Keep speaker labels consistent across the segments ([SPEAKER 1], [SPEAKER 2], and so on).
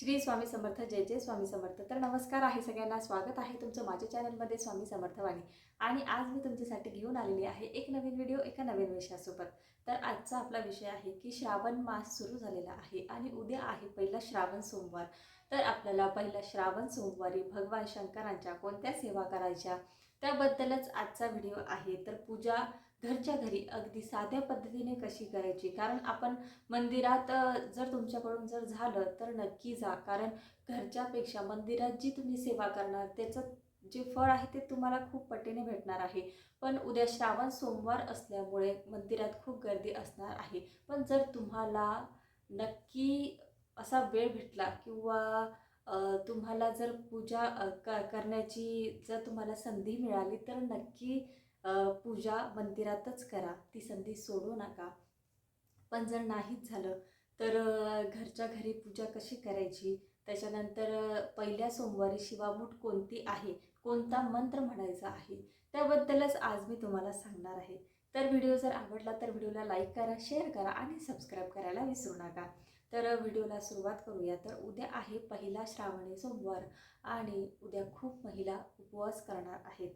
[SPEAKER 1] श्री स्वामी समर्थ जय जय स्वामी समर्थ. तर नमस्कार आहे सगळ्यांना स्वागत आहे तुमचं माझ्या चॅनलमध्ये स्वामी समर्थवाणी. आणि आज मी तुमच्यासाठी घेऊन आलेली आहे एक नवीन व्हिडिओ एका नवीन विषयासोबत. तर आजचा आपला विषय आहे की श्रावण मास सुरू झालेला आहे आणि उद्या आहे पहिला श्रावण सोमवार. तर आपल्याला पहिला श्रावण सोमवारी भगवान शंकरांच्या कोणत्या सेवा करायच्या त्याबद्दलच आजचा व्हिडिओ आहे. तर पूजा घरच्या घरी अगदी साध्या पद्धतीने कशी करायची? कारण आपण मंदिरात जर तुमच्याकडून जर झालं तर नक्की जा. कारण घरच्यापेक्षा मंदिरात जी तुम्ही सेवा करणार त्याचं जे फळ आहे ते तुम्हाला खूप पटीने भेटणार आहे. पण उद्या श्रावण सोमवार असल्यामुळे मंदिरात खूप गर्दी असणार आहे. पण जर तुम्हाला नक्की असा वेळ भेटला किंवा तुम्हाला जर पूजा क करण्याची जर तुम्हाला संधी मिळाली तर नक्की पूजा मंदिरातच करा. ती संधी सोडू नका. पण जर नाहीच झालं तर घरच्या घरी पूजा कशी करायची? त्याच्यानंतर पहिल्या सोमवारी शिवामूठ कोणती आहे? कोणता मंत्र म्हणायचा आहे? त्याबद्दलच आज मी तुम्हाला सांगणार आहे. तर व्हिडिओ जर आवडला तर व्हिडिओला लाईक करा शेअर करा आणि सबस्क्राईब करायला विसरू नका. तर व्हिडिओला सुरुवात करूया. तर उद्या आहे पहिला श्रावणी सोमवार आणि उद्या खूप महिला उपवास करणार आहेत.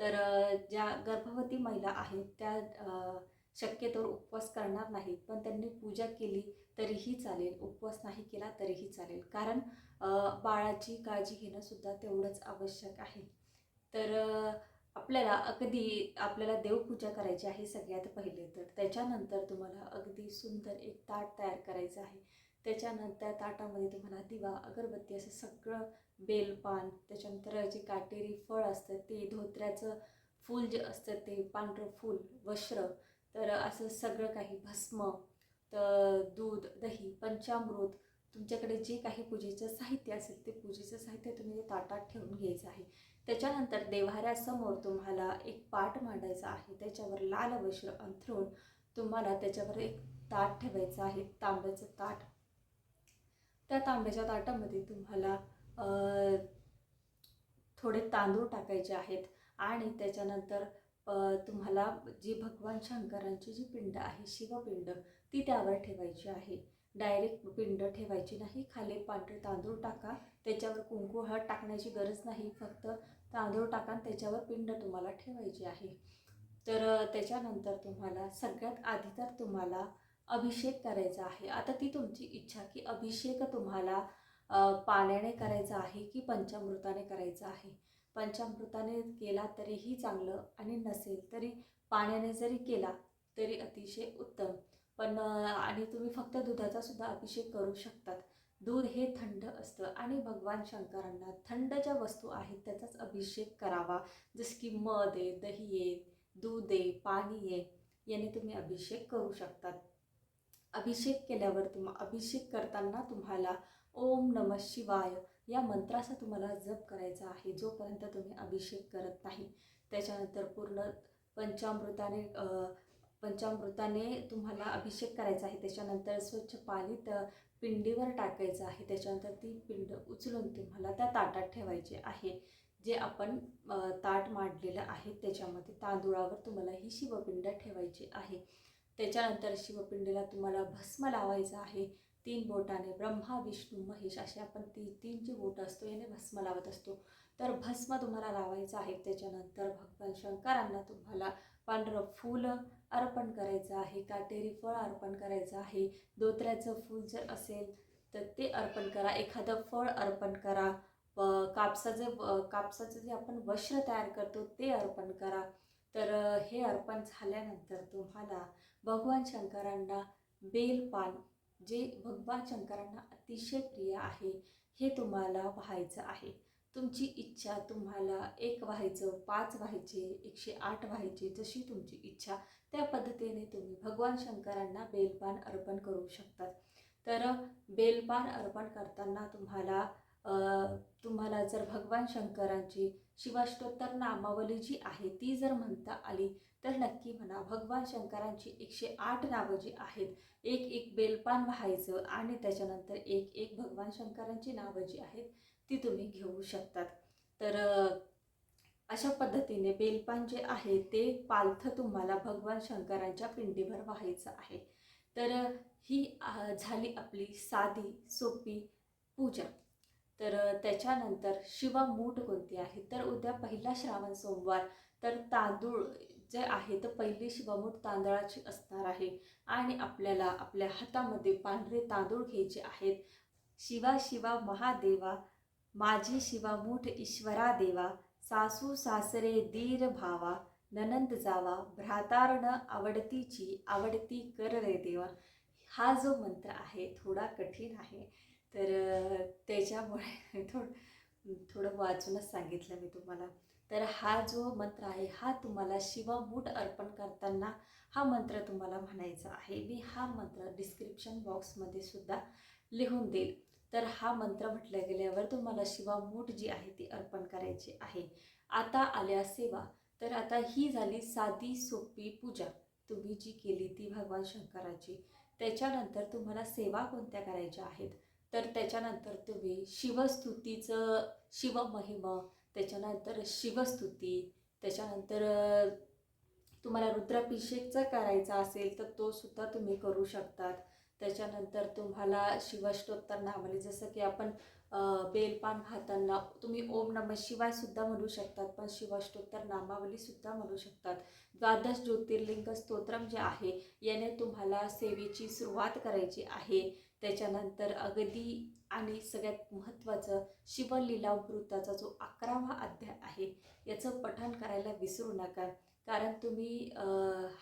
[SPEAKER 1] तर ज्या गर्भवती महिला आहेत त्या शक्यतोवर उपवास करणार नाहीत. पण त्यांनी पूजा केली तरीही चालेल. उपवास नाही केला तरीही चालेल. कारण बाळाची काळजी घेणंसुद्धा तेवढंच आवश्यक आहे. तर आपल्याला अगदी आपल्याला देवपूजा करायची आहे सगळ्यात पहिले. तर त्याच्यानंतर तुम्हाला अगदी सुंदर एक ताट तयार करायचं आहे. त्याच्यानंतर ताटामध्ये तुम्हाला दिवा अगरबत्ती असं सगळं बेलपान त्याच्यानंतर जे काटेरी फळ असतं ते धोत्र्याचं फूल जे असतं ते पांढरं फूल वस्त्र तर असं सगळं काही भस्म तर दूध दही पंचामृत तुमच्याकडे जे काही पूजेचं साहित्य असेल ते पूजेचं साहित्य तुम्ही ते ताटात ठेवून घ्यायचं आहे. त्याच्यानंतर देव्हाऱ्यासमोर तुम्हाला एक पाट मांडायचा आहे त्याच्यावर लाल वस्त्र अंथरून तुम्हाला त्याच्यावर एक ताट ठेवायचं आहे तांब्याचं ताट. त्या तांब्याच्या ताटामध्ये तुम्हाला थोडे तांदूळ टाकायचे आहेत आणि त्याच्यानंतर तुम्हाला जी भगवान शंकरांची जी पिंड आहे शिवपिंड ती त्यावर ठेवायची आहे. डायरेक्ट पिंड ठेवायची नाही खाली पांढरे तांदूळ टाका. त्याच्यावर कुंकू हळद टाकण्याची गरज नाही फक्त तांदूळ टाका त्याच्यावर पिंड तुम्हाला ठेवायची आहे. तर त्याच्यानंतर तुम्हाला सगळ्यात आधी तर तुम्हाला अभिषेक करायचा आहे. आता ती तुमची इच्छा की अभिषेक तुम्हाला पाण्याने करायचा आहे की पंचामृताने करायचा आहे? पंचामृताने केला तरीही चांगलं आणि नसेल तरी पाण्याने जरी केला तरी अतिशय उत्तम. पण आणि तुम्ही फक्त दुधाचा सुद्धा अभिषेक करू शकतात. दूध हे थंड असतं आणि भगवान शंकरांना थंड ज्या वस्तू आहेत त्याचाच अभिषेक करावा. जसं की मध आहे दही आहे दूध आहे पाणी आहे याने तुम्ही अभिषेक करू शकतात. अभिषेक केल्यावर तुम अभिषेक करताना तुम्हाला ओम नम शिवाय या मंत्राचा तुम्हाला जप करायचा आहे जोपर्यंत तुम्ही अभिषेक करत नाही. त्याच्यानंतर पूर्ण पंचामृताने पंचामृताने तुम्हाला अभिषेक करायचा आहे. त्याच्यानंतर स्वच्छ पाणी त पिंडीवर टाकायचं आहे. त्याच्यानंतर ती पिंड उचलून तुम्हाला त्या ताटात ठेवायची आहे. जे आपण ताट मांडलेलं आहे त्याच्यामध्ये तांदूळावर तुम्हाला ही शिवपिंड ठेवायची आहे. त्याच्यानंतर शिवपिंडीला तुम्हाला भस्म लावायचं आहे. तीन बोटाने ब्रह्मा विष्णू महेश असे आपण ती तीन जी बोट असतो याने भस्म लावत असतो. तर भस्म तुम्हाला लावायचं आहे. त्याच्यानंतर भगवान शंकरांना तुम्हाला पांढरं फुलं अर्पण करायचं आहे. काटेरी फळ अर्पण करायचं आहे. दोत्र्याचं फूल जर असेल तर ते अर्पण करा. एखादं फळ अर्पण करा. व कापसाचं कापसाचं जे आपण वस्त्र तयार करतो ते अर्पण करा. तर हे अर्पण झाल्यानंतर तुम्हाला भगवान शंकरांना बेलपान जे भगवान शंकरांना अतिशय प्रिय आहे हे तुम्हाला व्हायचं आहे. तुमची इच्छा तुम्हाला एक व्हायचं पाच व्हायचे एकशे आठ व्हायचे जशी तुमची इच्छा त्या पद्धतीने तुम्ही भगवान शंकरांना बेलपान अर्पण करू शकतात. तर बेलपान अर्पण करताना तुम्हाला तुम्हाला जर भगवान शंकरांची शिवाष्टोत्तर नामावली जी आहे ती जर म्हणता आली तर नक्की म्हणा भगवान शंकरांची एकशे आठ नावं जी आहेत एक एक बेलपान व्हायचं आणि त्याच्यानंतर एक एक भगवान शंकरांची नावं जी आहेत ती तुम्ही घेऊ शकतात. तर अशा पद्धतीने बेलपान जे आहे ते पालथं तुम्हाला भगवान शंकरांच्या पिंडीवर व्हायचं आहे. तर ही झाली आपली साधी सोपी पूजा. तर त्याच्यानंतर शिवा मूठ कोणती आहे? तर उद्या पहिला श्रावण सोमवार तर तांदूळ जे आहे तर पहिली शिवामूठ तांदळाची असणार आहे. आणि आपल्याला आपल्या हातामध्ये पांढरे तांदूळ घ्यायचे आहेत. शिवा शिवा महादेवा माझी शिवामूठ ईश्वरा देवा सासू सासरे दीर भावा ननंद जावा भ्रातारण आवडतीची आवडती कर रे देवा. हा जो मंत्र आहे थोडा कठीण आहे. तर त्याच्यामुळे थोडं थोडं वाचूनच सांगितलं मी तुम्हाला. तर हा जो मंत्र आहे हा तुम्हाला शिवमूठ अर्पण करताना हा मंत्र तुम्हाला म्हणायचा आहे. मी हा मंत्र डिस्क्रिप्शन बॉक्समध्ये सुद्धा लिहून देईल. तर हा मंत्र म्हटलं गेल्यावर तुम्हाला शिवामूठ जी आहे ती अर्पण करायची आहे. आता आल्या सेवा. तर आता ही झाली साधी सोपी पूजा. तुम्ही जी केली ती भगवान शंकराची. त्याच्यानंतर तुम्हाला सेवा कोणत्या करायच्या आहेत? तर त्याच्यानंतर तुम्ही शिवस्तुतीचं शिवमहिम त्याच्यानंतर शिवस्तुती त्याच्यानंतर तुम्हाला रुद्राभिषेकचा करायचा असेल तर तो सुद्धा तुम्ही करू शकतात. त्याच्यानंतर तुम्हाला शिवष्टोत्तर नामावली जसं की आपण बेलपान खाताना तुम्ही ओम नम शिवायसुद्धा म्हणू शकतात पण शिवाष्टोत्तर नामावलीसुद्धा म्हणू शकतात. द्वादश ज्योतिर्लिंग स्तोत्रम जे आहे याने तुम्हाला सेवेची सुरुवात करायची आहे. त्याच्यानंतर अगदी आणि सगळ्यात महत्त्वाचं शिवलीलावृत्ताचा जो अकरावा अध्याय आहे याचं पठण करायला विसरू नका. कारण तुम्ही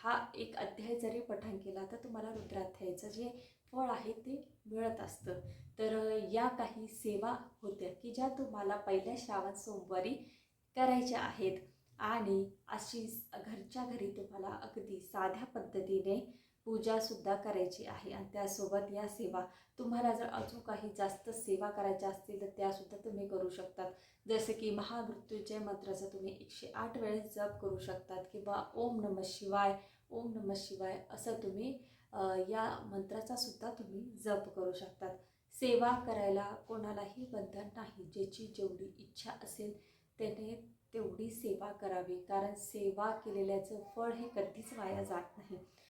[SPEAKER 1] हा एक अध्याय जरी पठण केला तर तुम्हाला रुद्राध्यायाचं जे फळ आहे ते मिळत असतं. तर या काही सेवा होत्या की ज्या तुम्हाला पहिल्या श्रावण सोमवारी करायच्या आहेत. आणि अशी घरच्या घरी तुम्हाला अगदी साध्या पद्धतीने पूजासुद्धा करायची आहे आणि त्यासोबत या सेवा तुम्हाला जर अजून काही जास्त सेवा करायच्या असतील तर त्यासुद्धा तुम्ही करू शकतात. जसे की महामृत्यूजय मंत्राचा तुम्ही एकशे आठ वेळेस जप करू शकतात किंवा ओम नम शिवाय ओम नम शिवाय असं तुम्ही या मंत्राचा सुद्धा तुम्ही जप करू शकतात. सेवा करायला कोणालाही बंधन नाही. ज्याची जेवढी इच्छा असेल त्याने तेवढी सेवा करावी. कारण सेवा केलेल्याचं फळ हे कधीच वाया जात नाही.